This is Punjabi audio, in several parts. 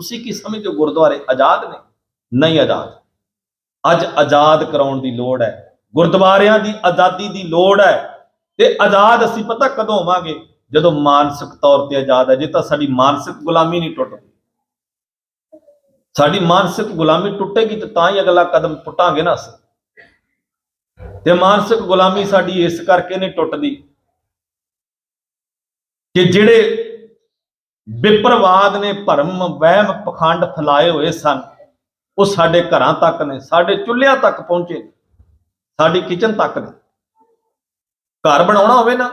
ਤੁਸੀਂ ਕੀ ਸਮਝਦੇ ਹੋ ਗੁਰਦੁਆਰੇ ਆਜ਼ਾਦ ਨੇ? ਨਹੀਂ ਆਜ਼ਾਦ। ਅੱਜ ਆਜ਼ਾਦ ਕਰਾਉਣ ਦੀ ਲੋੜ ਹੈ। ਗੁਰਦੁਆਰਿਆਂ ਦੀ ਆਜ਼ਾਦੀ ਦੀ ਲੋੜ ਹੈ। ਤੇ ਆਜ਼ਾਦ ਅਸੀਂ ਪਤਾ ਕਦੋਂ ਹੋਵਾਂਗੇ? ਜਦੋਂ ਮਾਨਸਿਕ ਤੌਰ ਤੇ ਆਜ਼ਾਦ ਹੈ। ਜੇ ਤਾਂ ਸਾਡੀ ਮਾਨਸਿਕ ਗੁਲਾਮੀ ਨਹੀਂ ਟੁੱਟਦੀ ਸਾਡੀ ਮਾਨਸਿਕ ਗੁਲਾਮੀ ਟੁੱਟੇਗੀ ਤੇ ਤਾਂ ਹੀ ਅਗਲਾ ਕਦਮ ਪੁੱਟਾਂਗੇ ਨਾ ਅਸੀਂ। ਤੇ ਮਾਨਸਿਕ ਗੁਲਾਮੀ ਸਾਡੀ ਇਸ ਕਰਕੇ ਨਹੀਂ ਟੁੱਟਦੀ ਕਿ ਜਿਹੜੇ ਵਿਪਰਵਾਦ ਨੇ ਭਰਮ ਵਹਿਮ ਪਖੰਡ ਫੈਲਾਏ ਹੋਏ ਸਨ। ਉਹ ਸਾਡੇ ਘਰਾਂ ਤੱਕ ਨੇ ਸਾਡੇ ਚੁੱਲ੍ਹਿਆਂ ਤੱਕ ਪਹੁੰਚੇ ਨੇ, ਸਾਡੀ ਕਿਚਨ ਤੱਕ ਨੇ। ਘਰ ਬਣਾਉਣਾ ਹੋਵੇ ਨਾ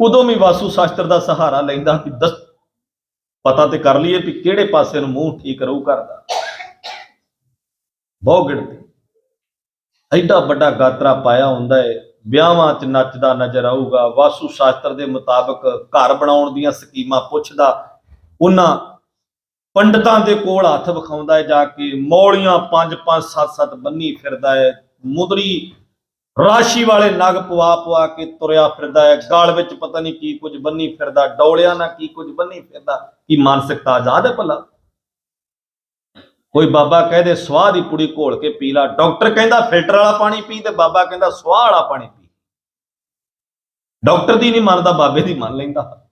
ਉਦੋਂ ਵੀ ਵਾਸੂ ਸ਼ਾਸਤਰ ਦਾ ਸਹਾਰਾ ਲੈਂਦਾ ਕਿ ਦੱਸ ਪਤਾ ਤੇ ਕਰ ਲਈਏ ਵੀ ਕਿਹੜੇ ਪਾਸੇ ਨੂੰ ਮੂੰਹ ਠੀਕ ਰਹੂ ਘਰ ਦਾ। ਬਹੁ ਗਿਣਤੀ। ਐਡਾ ਵੱਡਾ ਗਾਤਰਾ ਪਾਇਆ ਹੁੰਦਾ ਹੈ ਵਿਆਹਾਂ 'ਚ ਨੱਚਦਾ ਨਜ਼ਰ ਆਊਗਾ, ਵਾਸੂ ਸ਼ਾਸਤਰ ਦੇ ਮੁਤਾਬਕ ਘਰ ਬਣਾਉਣ ਦੀਆਂ ਸਕੀਮਾਂ ਪੁੱਛਦਾ, ਉਹਨਾਂ ਪੰਡਤਾਂ ਦੇ ਕੋਲ ਹੱਥ ਵਿਖਾਉਂਦਾ ਹੈ, ਜਾ ਕੇ ਮੌਲੀਆਂ ਪੰਜ ਪੰਜ ਸੱਤ ਸੱਤ ਬੰਨੀ ਫਿਰਦਾ ਹੈ, ਮੁਦਰੀ ਰਾਸ਼ੀ ਵਾਲੇ ਨਗ ਪਵਾ ਪਵਾ ਕੇ ਤੁਰਿਆ ਫਿਰਦਾ ਹੈ, ਗਾਲ ਵਿੱਚ ਪਤਾ ਨਹੀਂ ਕੀ ਕੁਝ ਬੰਨੀ ਫਿਰਦਾ, ਡੌਲਿਆਂ ਨਾਲ ਕੀ ਕੁਝ ਬੰਨੀ ਫਿਰਦਾ, ਕੀ ਮਾਨਸਿਕਤਾ ਆਜ਼ਾਦ ਹੈ ਭਲਾ? ਕੋਈ ਬਾਬਾ ਕਹਦੇ ਸਵਾਹ ਦੀ ਪੁੜੀ ਘੋਲ ਕੇ ਪੀ ਲਾ, ਡਾਕਟਰ ਕਹਿੰਦਾ ਫਿਲਟਰ ਵਾਲਾ ਪਾਣੀ ਪੀ ਤੇ ਬਾਬਾ ਕਹਿੰਦਾ ਸਵਾਹ ਵਾਲਾ ਪਾਣੀ ਪੀ। ਡਾਕਟਰ ਦੀ ਨਹੀਂ ਮੰਨਦਾ, ਬਾਬੇ ਦੀ ਮੰਨ ਲੈਂਦਾ।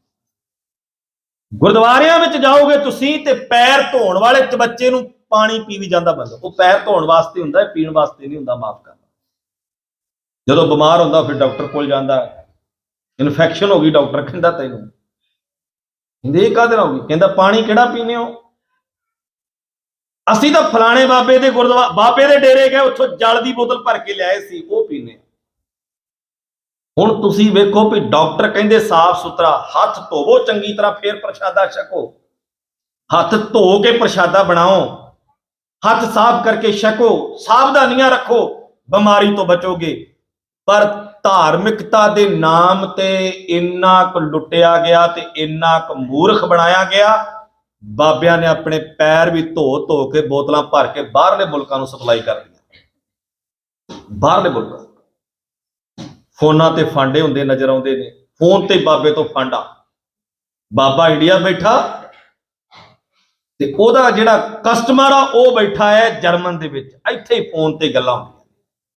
ਗੁਰਦੁਆਰਿਆਂ ਵਿੱਚ ਜਾਓਗੇ ਤੁਸੀਂ ਤੇ ਪੈਰ ਧੋਣ ਵਾਲੇ ਚ ਬੱਚੇ ਨੂੰ ਪਾਣੀ ਪੀ ਵੀ ਜਾਂਦਾ ਬੰਦਾ। ਉਹ ਪੈਰ ਧੋਣ ਵਾਸਤੇ ਹੁੰਦਾ ਹੈ, ਪੀਣ ਵਾਸਤੇ ਨਹੀਂ ਹੁੰਦਾ, ਮਾਫ ਕਰਨਾ। ਜਦੋਂ ਬਿਮਾਰ ਹੁੰਦਾ, ਫਿਰ ਡਾਕਟਰ ਕੋਲ ਜਾਂਦਾ ਇਨਫੈਕਸ਼ਨ ਹੋ ਗਈ, ਡਾਕਟਰ ਕਹਿੰਦਾ ਤੈਨੂੰ। ਕਹਿੰਦੇ, ਇਹ ਕਾਹਦੇ ਨਾਲ ਹੋ ਗਈ? ਕਹਿੰਦਾ, ਪਾਣੀ ਕਿਹੜਾ ਪੀਨੇ ਹੋ? ਅਸੀਂ ਤਾਂ ਫਲਾਣੇ ਬਾਬੇ ਦੇ ਗੁਰਦੁਆਰਾ ਬਾਬੇ ਦੇ ਡੇਰੇ ਗਏ, ਉੱਥੋਂ ਜਲ ਦੀ ਬੋਤਲ ਭਰ ਕੇ ਲਿਆਏ ਸੀ, ਉਹ ਪੀਨੇ ਹੁਣ ਤੁਸੀਂ ਵੇਖੋ ਵੀ ਡਾਕਟਰ ਕਹਿੰਦੇ ਸਾਫ਼ ਸੁਥਰਾ, ਹੱਥ ਧੋਵੋ, ਚੰਗੀ ਤਰ੍ਹਾਂ ਫੇਰ ਪ੍ਰਸ਼ਾਦਾ ਛਕੋ। ਹੱਥ ਧੋ ਕੇ ਪ੍ਰਸ਼ਾਦਾ ਬਣਾਓ। ਹੱਥ ਸਾਫ਼ ਕਰਕੇ ਛਕੋ, ਸਾਵਧਾਨੀਆਂ ਰੱਖੋ, ਬਿਮਾਰੀ ਤੋਂ ਬਚੋਗੇ। ਪਰ ਧਾਰਮਿਕਤਾ ਦੇ ਨਾਮ ਤੇ ਇੰਨਾ ਕੁ ਲੁੱਟਿਆ ਗਿਆ ਤੇ ਇੰਨਾ ਕੁ ਮੂਰਖ ਬਣਾਇਆ ਗਿਆ, ਬਾਬਿਆਂ ਨੇ ਆਪਣੇ ਪੈਰ ਵੀ ਧੋ ਧੋ ਕੇ ਬੋਤਲਾਂ ਭਰ ਕੇ ਬਾਹਰਲੇ ਮੁਲਕਾਂ ਨੂੰ ਸਪਲਾਈ ਕਰ ਦਿੱਤੀਆਂ। ਬਾਹਰਲੇ ਮੁਲਕਾਂ। ਫੋਨਾਂ ਤੇ ਫਾਂਡੇ ਹੁੰਦੇ ਨਜ਼ਰ ਆਉਂਦੇ ਨੇ। ਫੋਨ ਤੇ ਬਾਬੇ ਤੋਂ ਫਾਂਡਾ। ਬਾਬਾ ਇੰਡੀਆ ਬੈਠਾ ਤੇ ਉਹਦਾ ਜਿਹੜਾ ਕਸਟਮਰ ਆ, ਉਹ ਬੈਠਾ ਹੈ ਜਰਮਨ ਦੇ ਵਿੱਚ। ਇੱਥੇ ਹੀ ਫੋਨ ਤੇ ਗੱਲਾਂ ਹੁੰਦੀਆਂ।